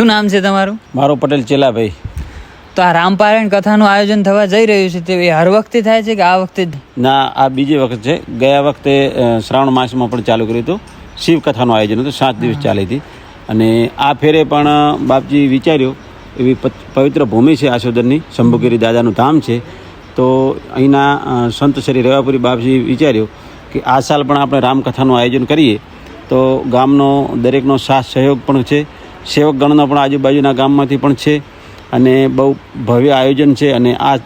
શું નામ છે તમારું? મારો પટેલ ચેલાભાઈ. તો આ રામપારાયણ કથાનું આયોજન થવા જઈ રહ્યું છે તે હર વખતે થાય છે કે આ વખતે ના આ બીજી વખત છે. ગયા વખતે શ્રાવણ માસમાં પણ ચાલુ કર્યું હતું. શિવ કથાનું આયોજન હતું. સાત દિવસ ચાલી હતી. અને આ ફેરે પણ બાપજી વિચાર્યું એવી પવિત્ર ભૂમિ છે આસોદરની શંભુગીરી દાદાનું ધામ છે. તો અહીંના સંત શ્રી રેવાપુરી બાપજી વિચાર્યું કે આ સાલ પણ આપણે રામકથાનું આયોજન કરીએ. તો ગામનો દરેકનો સાથ સહયોગ પણ છે. સેવકગણનો પણ આજુબાજુના ગામમાંથી પણ છે અને બહુ ભવ્ય આયોજન છે અને આ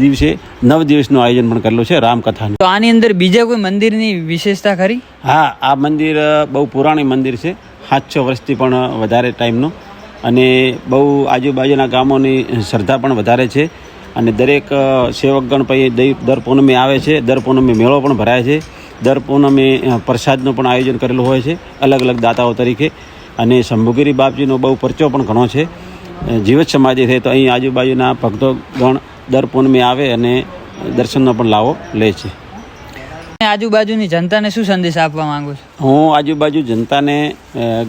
દિવસે નવ દિવસનું આયોજન પણ કરેલું છે રામકથાનું. તો આની અંદર બીજા કોઈ મંદિરની વિશેષતા ખરી? હા આ મંદિર બહુ પુરાણી મંદિર છે. સાતસો વર્ષથી પણ વધારે ટાઈમનું. અને બહુ આજુબાજુના ગામોની શ્રદ્ધા પણ વધારે છે. અને દરેક સેવકગણ પછી દૈ દર પૂનમે આવે છે. દર પૂનમે મેળો પણ ભરાય છે. દર પૂનમે પ્રસાદનું પણ આયોજન કરેલું હોય છે. અલગ અલગ દાતાઓ તરીકે. અને શંભુગીરી બાપજીનો બહુ પરચો પણ ઘણો છે. જીવત સમાધિ છે તો અહીં આજુબાજુના ભક્તોગણ દર પૂનમે આવે અને દર્શનનો પણ લાવો લે છે. આજુબાજુની જનતાને શું સંદેશ આપવા માંગુ છું? હું આજુબાજુ જનતાને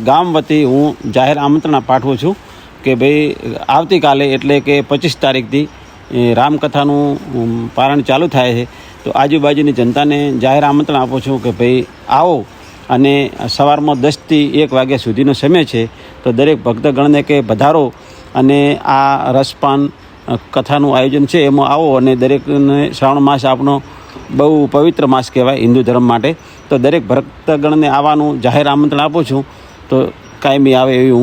ગામ વતી હું જાહેર આમંત્રણ પાઠવું છું કે ભાઈ આવતીકાલે એટલે કે પચીસ તારીખથી રામકથાનું પારણ ચાલુ થાય છે. તો આજુબાજુની જનતાને જાહેર આમંત્રણ આપું છું કે ભાઈ આવો અને સવારમાં દસથી એક વાગ્યા સુધીનો સમય છે, તો દરેક ભક્તગણને કે પધારો અને આ રસપાન કથાનું આયોજન છે, એમાં આવો અને દરેકને શ્રાવણ માસ આપણો બહુ પવિત્ર માસ કહેવાય હિન્દુ ધર્મ માટે. તો દરેક ભક્તગણને આવવાનું જાહેર આમંત્રણ આપું છું. તો કાયમી આવે એવી હું